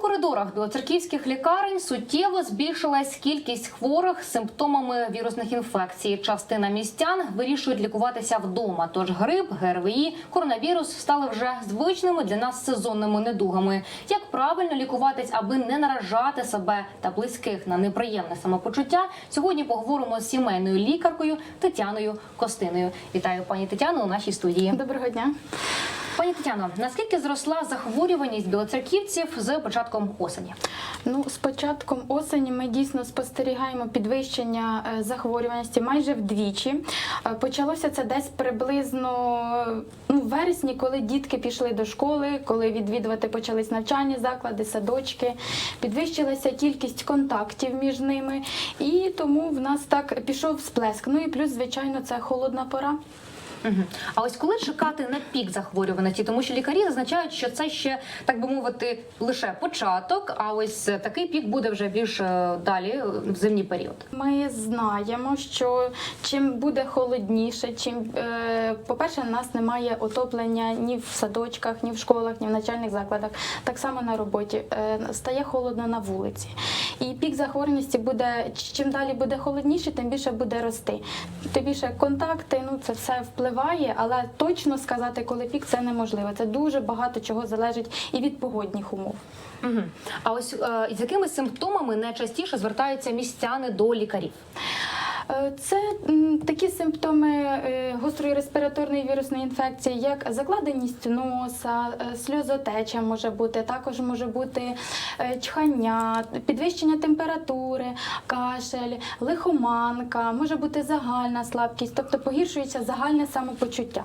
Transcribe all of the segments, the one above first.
коридорах білоцерківських лікарень суттєво збільшилась кількість хворих з симптомами вірусних інфекцій. Частина містян вирішують лікуватися вдома. Тож грип, ГРВІ, коронавірус стали вже звичними для нас сезонними недугами. Як правильно лікуватись, аби не наражати себе та близьких на неприємне самопочуття? Сьогодні поговоримо з сімейною лікаркою Тетяною Костиною. Вітаю пані Тетяно у нашій студії. Доброго дня. Пані Тетяно, наскільки зросла захворюваність білоцерківців з початком осені? Ну, з початком осені ми дійсно спостерігаємо підвищення е, захворюваності майже вдвічі. Е, Почалося це десь приблизно ну, в вересні, коли дітки пішли до школи, коли відвідувати почались навчальні заклади, садочки. Підвищилася кількість контактів між ними, і тому в нас так пішов сплеск. Ну і плюс, звичайно, це холодна пора. А ось коли чекати на пік захворюваності, тому що лікарі зазначають, що це ще так би мовити лише початок, а ось такий пік буде вже більш е, далі е, в зимній період. Ми знаємо, що чим буде холодніше, чим е, по-перше, у нас немає отоплення ні в садочках, ні в школах, ні в навчальних закладах. Так само на роботі Е, стає холодно на вулиці. І пік захворюваності буде чим далі буде холодніше, тим більше буде рости. Тим більше контакти, ну це все впливає, але точно сказати, коли пік, це неможливо. Це дуже багато чого залежить і від погодних умов. Угу. А ось е, з якими симптомами найчастіше звертаються містяни до лікарів? Е, Це такі симптоми е, гострої респіраторної вірусної інфекції, як закладеність носа, е, сльозотеча може бути, також може бути чхання, підвищення температури, кашель, лихоманка, може бути загальна слабкість, тобто погіршується загальне самопочуття.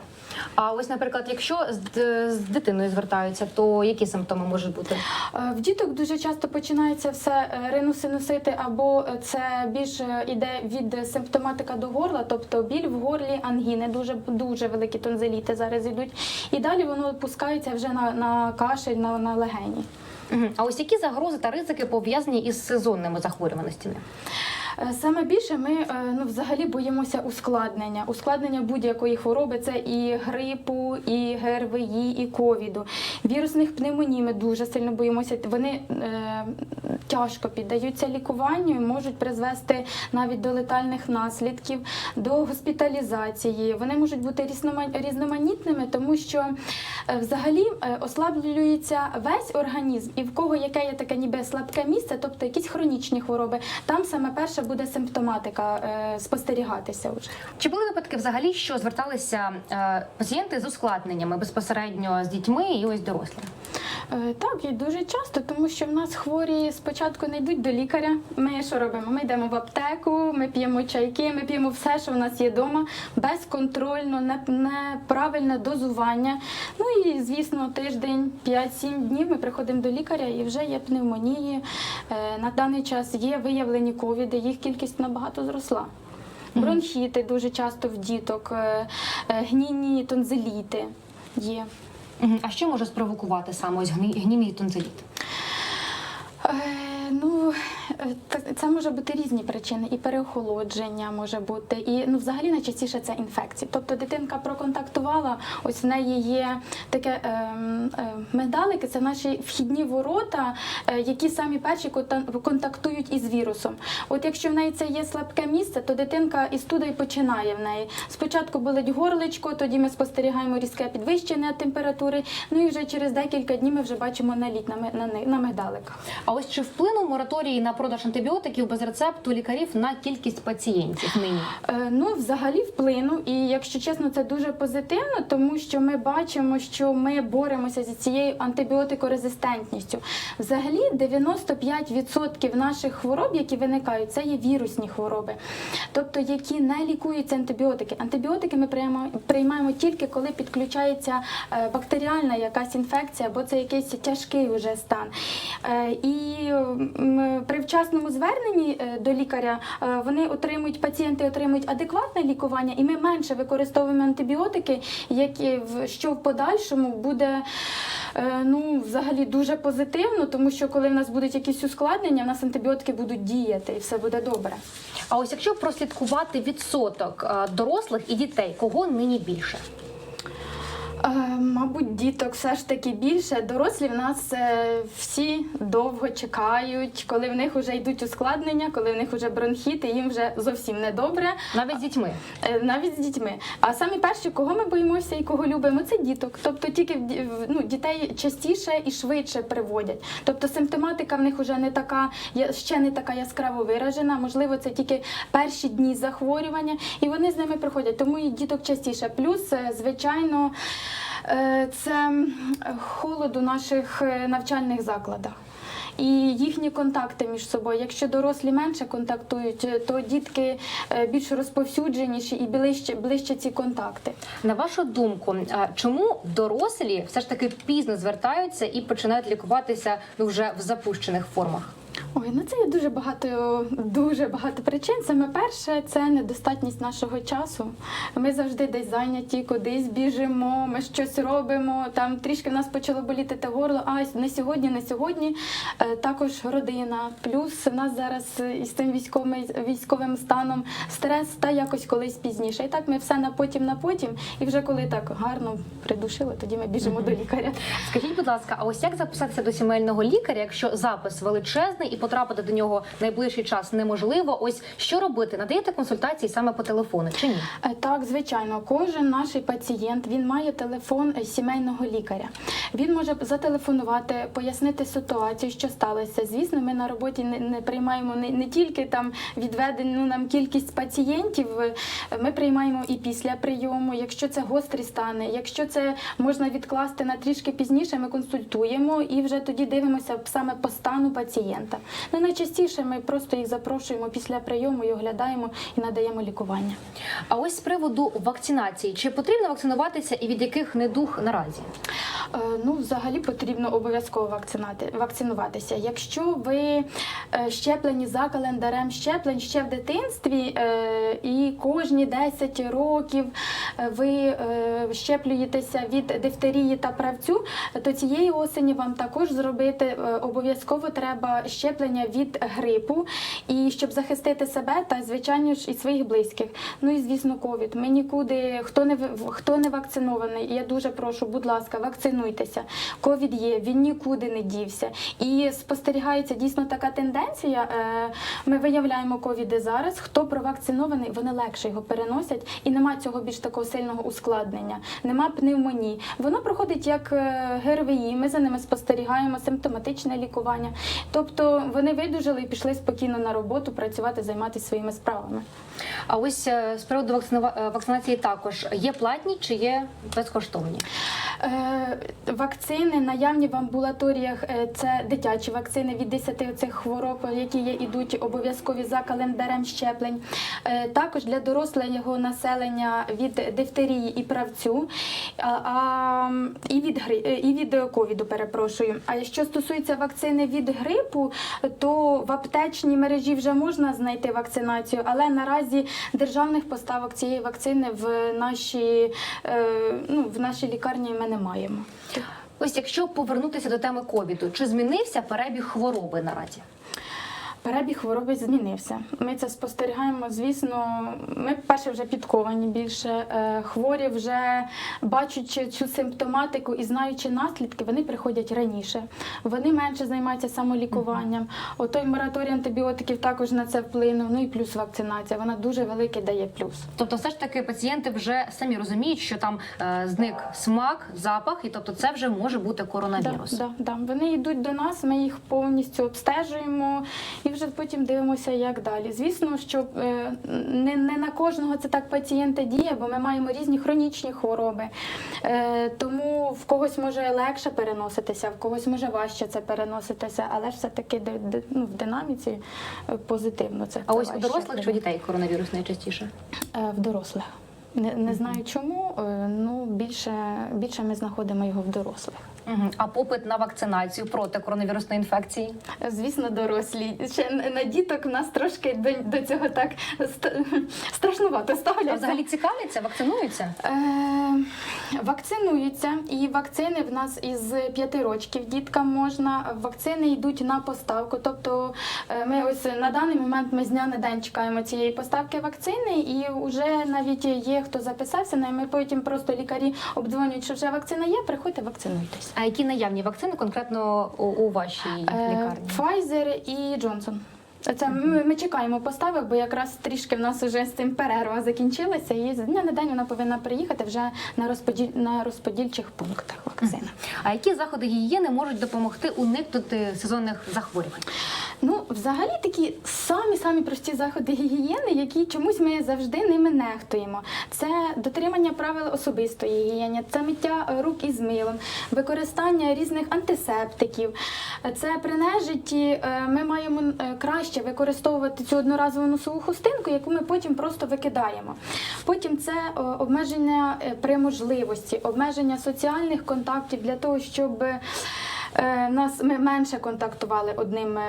А ось, наприклад, якщо з, дитиною звертаються, то які симптоми можуть бути? В діток дуже часто починається все риносинусити, або це більше йде від симптоматика до горла, тобто біль в горлі, ангіни, дуже дуже великі тонзиліти зараз йдуть. І далі воно опускається вже на, на кашель, на, на легені. А ось які загрози та ризики пов'язані із сезонними захворюваностями? Е, Саме більше ми е, ну, взагалі боїмося ускладнення. Ускладнення будь-якої хвороби це і грипу, і ГРВІ, і ковіду. Вірусних пневмоній ми дуже сильно боїмося. Вони е, тяжко піддаються лікуванню і можуть призвести навіть до летальних наслідків, до госпіталізації. Вони можуть бути різнома- різноманітними, тому що е, взагалі ослаблюється весь організм, і в кого яке є таке ніби слабке місце, тобто якісь хронічні хвороби, там саме перше буде симптоматика е, спостерігатися вже. Чи були випадки взагалі, що зверталися е, пацієнти з ускладненнями безпосередньо з дітьми і ось дорослі? Е, Так, і дуже часто, тому що в нас хворі спочатку не йдуть до лікаря. Ми що робимо? Ми йдемо в аптеку, ми п'ємо чайки, ми п'ємо все, що в нас є вдома, безконтрольно, неправильне дозування. Ну і звісно, тиждень, 5-7 днів ми приходимо до лікаря і вже є пневмонії. Е, На даний час є виявлені ковіди, їх кількість набагато зросла. Бронхіти дуже часто в діток, е, е, гнійні тонзиліти є. А що може спровокувати саме ось гні- гнійний тонзиліт? Е, це може бути різні причини, і переохолодження може бути, і ну, взагалі найчастіше це інфекції. Тобто дитинка проконтактувала, ось в неї є таке ем, е, медалики, це наші вхідні ворота, е, які самі перші контактують із вірусом. От якщо в неї це є слабке місце, то дитинка із туди починає в неї. Спочатку болить горличко, тоді ми спостерігаємо різке підвищення температури. Ну і вже через декілька днів ми вже бачимо наліт на, на, на медаликах. А ось чи вплинув мораторій на продаж антибіотиків без рецепту лікарів на кількість пацієнтів нині? Е, Ну, взагалі вплинув, і якщо чесно, це дуже позитивно, тому що ми бачимо, що ми боремося зі цією антибіотикорезистентністю. Взагалі, 95% наших хвороб, які виникають, це є вірусні хвороби, тобто які не лікуються антибіотики. Антибіотики ми приймаємо, тільки коли підключається е, бактеріальна якась інфекція, або це якийсь тяжкий уже стан. Е, І при вчасному зверненні е, до лікаря е, вони отримують, пацієнти отримують адекватне лікування, і ми менше використовуємо антибіотики, які що в подальшому буде. е, Ну, взагалі дуже позитивно, тому що коли в нас будуть якісь ускладнення, в нас антибіотики будуть діяти і все буде добре. А ось якщо прослідкувати відсоток дорослих і дітей, кого нині більше? Е, Мабуть, діток все ж таки більше. Дорослі в нас е, всі довго чекають, коли в них вже йдуть ускладнення, коли в них вже бронхіти, їм вже зовсім недобре. Навіть з дітьми. Е, Навіть з дітьми. А самі перші, кого ми боїмося і кого любимо, це діток. Тобто тільки ну, дітей частіше і швидше приводять. Тобто симптоматика в них вже не така, ще не така яскраво виражена. Можливо, це тільки перші дні захворювання, і вони з ними приходять. Тому і діток частіше. Плюс, звичайно, це м, холод у наших е, навчальних закладах. І їхні контакти між собою. Якщо дорослі менше контактують, е, то дітки е, більш розповсюдженіші і ближче, ближче ці контакти. На вашу думку, чому дорослі все ж таки пізно звертаються і починають лікуватися ну вже в запущених формах? Ой, ну це є дуже багато, дуже багато причин. Саме перше це недостатність нашого часу. Ми завжди десь зайняті, кудись біжимо, ми щось робимо. Там трішки в нас почало боліти те горло. А не сьогодні, не сьогодні. Е, Також родина. Плюс в нас зараз із цим військовим військовим станом стрес та якось колись пізніше. І так ми все на потім, на потім. І вже коли так гарно придушило, тоді ми біжимо до лікаря. Скажіть, будь ласка, а ось як записатися до сімейного лікаря, якщо запис величезний і потрапити до нього найближчий час неможливо? Ось що робити? Надаєте консультації саме по телефону чи ні? Е, Так, звичайно, кожен наш пацієнт він має телефон е, сімейного лікаря. Він може зателефонувати, пояснити ситуацію, що сталося. Звісно, ми на роботі не, не приймаємо не, не тільки там відведену нам кількість пацієнтів. е, Ми приймаємо і після прийому. Якщо це гострі стани, якщо це можна відкласти на трішки пізніше, ми консультуємо і вже тоді дивимося саме по стану пацієнта. Ну найчастіше ми просто їх запрошуємо після прийому і оглядаємо і надаємо лікування. А ось з приводу вакцинації, чи потрібно вакцинуватися і від яких недуг наразі? Е, Ну, взагалі потрібно обов'язково вакцинати, вакцинуватися. Якщо ви е, щеплені за календарем щеплень ще в дитинстві, е, і кожні 10 років е, ви е, щеплюєтеся від дифтерії та правцю, то цієї осені вам також зробити е, обов'язково треба щеплення від грипу, і щоб захистити себе та звичайно ж і своїх близьких. Ну і звісно, ковід. Ми нікуди, хто не хто не вакцинований, я дуже прошу, будь ласка, вакцинуйтеся. Ковід є, він нікуди не дівся. І спостерігається дійсно така тенденція. е, Ми виявляємо ковіди зараз. Хто провакцинований, вони легше його переносять, і нема цього більш такого сильного ускладнення, нема пневмонії. Воно проходить як е, ГРВІ. Ми за ними спостерігаємо симптоматичне лікування. Тобто вони видужали і пішли спокійно на роботу, працювати, займатися своїми справами. А ось е, з приводу вакцинува- е, вакцинації також є платні чи є безкоштовні? Е, Вакцини наявні в амбулаторіях це дитячі вакцини від 10 цих хвороб, які є ідуть обов'язкові за календарем щеплень. Також для дорослого населення від дифтерії і правцю, а, і від гри і від ковіду. Перепрошую. А що стосується вакцини від грипу, то в аптечній мережі вже можна знайти вакцинацію, але наразі державних поставок цієї вакцини в нашій е, ну, в нашій лікарні ми не маємо. Ось якщо повернутися до теми ковіду, чи змінився перебіг хвороби наразі? Перебіг хвороби змінився. Ми це спостерігаємо. Звісно, ми перше вже підковані більше. Е, Хворі вже бачачи цю симптоматику і знаючи наслідки, вони приходять раніше. Вони менше займаються самолікуванням. Отой мораторій антибіотиків також на це вплинув. Ну і плюс вакцинація. Вона дуже великий дає плюс. Тобто, все ж таки пацієнти вже самі розуміють, що там е, зник смак, запах, і тобто це вже може бути коронавірус. Да, да, да. Вони йдуть до нас, ми їх повністю обстежуємо і вже потім дивимося, як далі. Звісно, що е, не, не на кожного це так пацієнта діє, бо ми маємо різні хронічні хвороби. Е, тому в когось може легше переноситися, в когось може важче це переноситися, але ж все-таки ну, в динаміці е, позитивно це. А ось у дорослих чи дітей коронавірус найчастіше? В дорослих. Не, не знаю чому, ну більше, більше ми знаходимо його в дорослих. А попит на вакцинацію проти коронавірусної інфекції? Звісно, дорослі. Ще на діток в нас трошки до, до цього так ст- страшнувато ставляться. А взагалі цікавляться, вакцинуються? Е, вакцинуються, і вакцини в нас із п'яти років діткам можна. Вакцини йдуть на поставку. Тобто е, ми ось на даний момент ми з дня на день чекаємо цієї поставки вакцини, і вже навіть є хто записався. на ми потім просто лікарі обдзвонюють, що вже вакцина є. Приходьте, вакцинуйтесь. А які наявні вакцини конкретно у, у вашій Е, лікарні? Pfizer і Johnson. Це ми, ми чекаємо поставок, бо якраз трішки в нас вже з цим перерва закінчилася, і з дня на день вона повинна приїхати вже на розподіл на розподільчих пунктах вакцина. А які заходи гігієни можуть допомогти уникнути сезонних захворювань? Ну, взагалі такі самі самі прості заходи гігієни, які чомусь ми завжди ними нехтуємо. Це дотримання правил особистої гігієни, це миття рук із милом, використання різних антисептиків. Це при нежитті е, ми маємо е, краще використовувати цю одноразову носову хустинку, яку ми потім просто викидаємо. Потім це е, обмеження е, при можливості, обмеження соціальних контактів для того, щоб. е, Нас ми менше контактували одним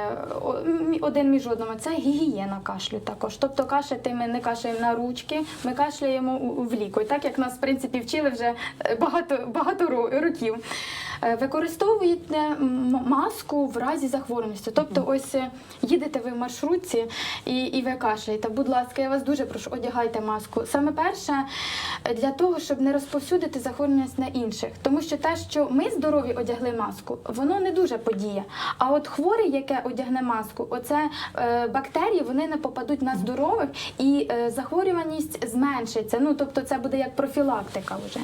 один між одним. Це гігієна кашлю також. Тобто кашляти ми не кашляємо на ручки, ми кашляємо в лікоть, так як нас в принципі вчили вже багато багато років. Е, Використовуєте маску в разі захворюваності. Тобто, ось е, їдете ви в маршрутці і, і ви кашляєте. Будь ласка, я вас дуже прошу, одягайте маску. Саме перше е, для того, щоб не розповсюдити захворюваність на інших. Тому що те, що ми здорові одягли маску, воно не дуже подіє. А от хворий, яке одягне маску, оце бактерії, вони не попадуть на здорових і захворюваність зменшиться. Ну тобто, це буде як профілактика вже.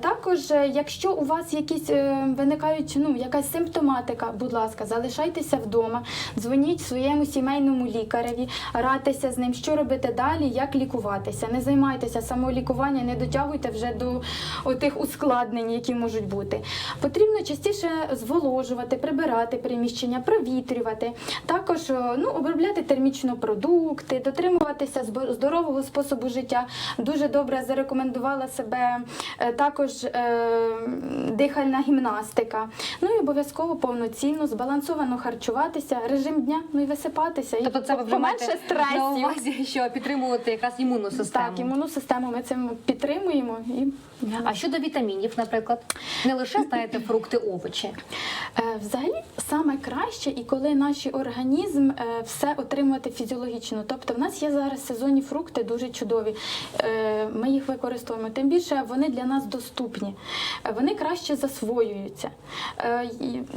Також, якщо у вас якісь виникають ну, якась симптоматика, будь ласка, залишайтеся вдома, дзвоніть своєму сімейному лікареві, радьтеся з ним, що робити далі, як лікуватися. Не займайтеся самолікуванням, не дотягуйте вже до тих ускладнень, які можуть бути. Потрібно частіше зволожувати, прибирати приміщення, провітрювати. Також е, ну, обробляти термічно продукти, дотримуватися здорового способу життя. Дуже добре зарекомендувала себе е, також е, дихальна гімнастика. Ну і обов'язково повноцінно, збалансовано харчуватися, режим дня, ну і висипатися. Тобто, це ви вже поменше стресів. на увазі, що підтримувати якраз імунну систему. Так, імунну систему ми цим підтримуємо і А щодо вітамінів, наприклад, не лише знаєте фрукти, овочі. Е, Взагалі саме краще, і коли наш організм е, все отримувати фізіологічно. Тобто, в нас є зараз сезонні фрукти дуже чудові. Е, Ми їх використовуємо. Тим більше вони для нас доступні, вони краще засвоюються. Е,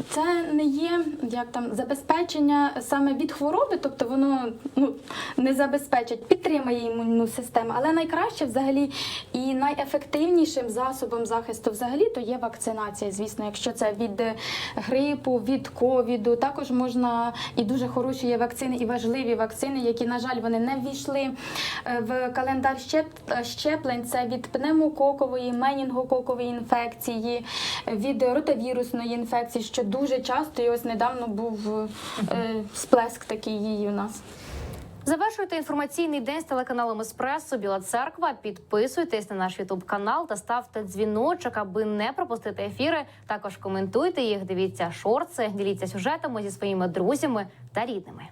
Це не є як там забезпечення саме від хвороби, тобто воно ну не забезпечить, підтримує імунну систему, але найкраще взагалі і найефективнішим засобом захисту взагалі то є вакцинація. Звісно, якщо це від е, грипу, від ковіду, також можна і дуже хороші є вакцини, і важливі вакцини, які, на жаль, вони не ввійшли е, в календар щеп- щеплень. Це від пневмококової, менінгококової інфекції, е, від ротавірусної інфекції, що дуже часто і ось недавно був е, сплеск такий її у нас. Завершуйте інформаційний день з телеканалом Еспресо Біла Церква. Підписуйтесь на наш Ютуб канал та ставте дзвіночок, аби не пропустити ефіри. Також коментуйте їх, дивіться шорти, діліться сюжетами зі своїми друзями та рідними.